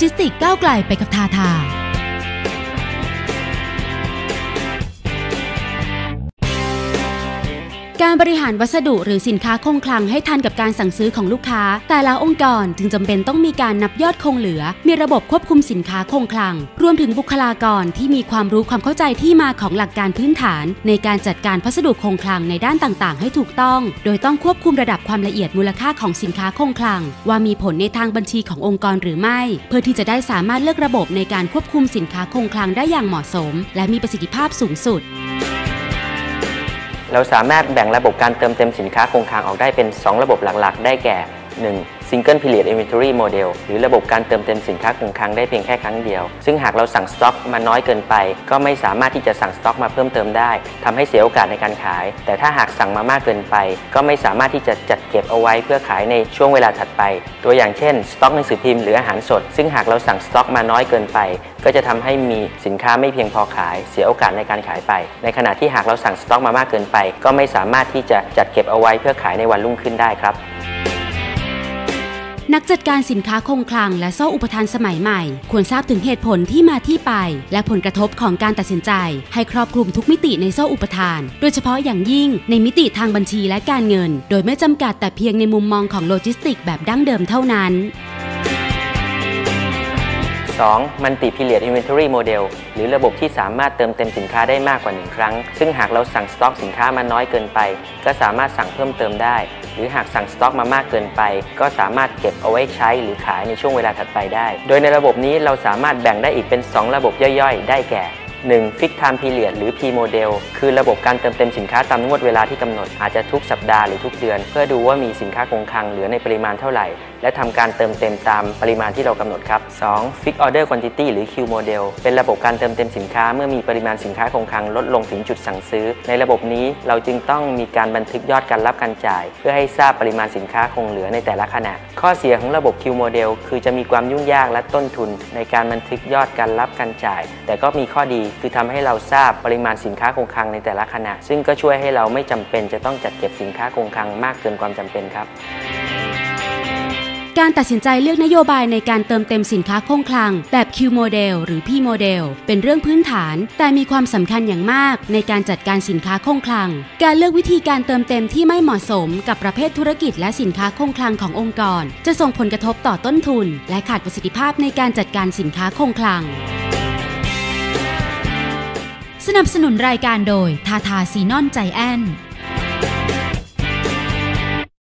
จิสติกก้าวไกลไปกับทาทา การบริหารวัสดุหรือสินค้าคงคลังให้ทันกับการสั่งซื้อของลูกค้า แต่ละองค์กรจึงจำเป็นต้องมีการนับยอดคงเหลือ มีระบบควบคุมสินค้าคงคลัง รวมถึงบุคลากรที่มีความรู้ความเข้าใจที่มาของหลักการพื้นฐาน ในการจัดการพัสดุคงคลังในด้านต่างๆ ให้ถูกต้อง โดยต้องควบคุมระดับความละเอียดมูลค่าของสินค้าคงคลัง ว่ามีผลในทางบัญชีขององค์กรหรือไม่ เพื่อที่จะได้สามารถเลือกระบบในการควบคุมสินค้าคงคลังได้อย่างเหมาะสม และมีประสิทธิภาพสูงสุด เราสามารถแบ่งระบบการเติมเต็มสินค้าคงคลังออกได้เป็น 2 ระบบหลักๆ ได้แก่ 1. Single Period Inventory Model หรือระบบการเติมเต็มสินค้าคงคลังได้เพียงแค่ครั้งเดียว ซึ่งหากเราสั่งสต็อกมาน้อยเกินไป ก็ไม่สามารถที่จะสั่งสต็อกมาเพิ่มเติมได้ทำให้เสียโอกาสในการขาย แต่ถ้าหากสั่งมามากเกินไป ก็ไม่สามารถที่จะจัดเก็บเอาไว้เพื่อขายในช่วงเวลาถัดไป ตัวอย่างเช่นสต็อกหนังสือพิมพ์หรืออาหารสด ซึ่งหากเราสั่งสต็อกมาน้อยเกินไป ก็จะทำให้มีสินค้าไม่เพียงพอขาย เสียโอกาสในการขายไป ในขณะที่หากเราสั่งสต็อกมามากเกินไป ก็ไม่สามารถที่จะจัดเก็บเอาไว้เพื่อขายในวันรุ่งขึ้นได้ครับ นักจัดการสินค้าคงคลังและโซ่อุปทานสมัยใหม่ ควรทราบถึงเหตุผลที่มาที่ไป และผลกระทบของการตัดสินใจ ให้ครอบคลุมทุกมิติในโซ่อุปทาน โดยเฉพาะอย่างยิ่งในมิติทางบัญชีและการเงิน โดยไม่จำกัดแต่เพียงในมุมมองของโลจิสติกแบบดั้งเดิมเท่านั้น 2. Multi Period Inventory Model หรือระบบที่สามารถเติมเต็มสินค้าได้มากกว่า1ครั้ง ซึ่งหากเราสั่งสต็อกสินค้ามาน้อยเกินไป ก็สามารถสั่งเพิ่มเติมได้ หรือหากสั่งสต็อกมามากเกินไป ก็สามารถเก็บเอาไว้ใช้หรือขายในช่วงเวลาถัดไปได้ โดยในระบบนี้เราสามารถแบ่งได้อีกเป็น 2 ระบบย่อยๆ ได้แก่ 1. Fix Time Period หรือ P Model คือระบบการเติมเต็มสินค้าตามงวดเวลาที่กำหนด อาจจะทุกสัปดาห์หรือทุกเดือน เพื่อดูว่ามีสินค้าคงคลังเหลือในปริมาณเท่าไหร่ และทำการเติมเต็มตามปริมาณที่เรากำหนดครับ 2. Fix Order Quantity หรือ Q Model เป็นระบบการเติมเต็มสินค้าเมื่อมีปริมาณสินค้าคงคลังลดลงถึงจุดสั่งซื้อ ในระบบนี้เราจึงต้องมีการบันทึกยอดการรับการจ่าย เพื่อให้ทราบปริมาณสินค้าคงเหลือในแต่ละขณะ ข้อเสียของระบบ Q Model คือจะมีความยุ่งยากและต้นทุน ในการบันทึกยอดการรับการจ่าย แต่ก็มีข้อดีคือทำให้เราทราบปริมาณสินค้าคงคลังในแต่ละขณะ ซึ่งก็ช่วยให้เราไม่จำเป็นจะต้องจัดเก็บสินค้าคงคลังมากเกินความจำเป็นครับ การตัดสินใจเลือกนโยบายในการเติมเต็มสินค้าคงคลัง แบบ Q Model หรือ P Model เป็นเรื่องพื้นฐาน แต่มีความสำคัญอย่างมากในการจัดการสินค้าคงคลัง การเลือกวิธีการเติมเต็มที่ไม่เหมาะสมกับประเภทธุรกิจและสินค้าคงคลังขององค์กร จะส่งผลกระทบต่อต้นทุน และขาดประสิทธิภาพในการจัดการสินค้าคงคลัง สนับสนุนรายการโดยทาทาซีนอนใจแอน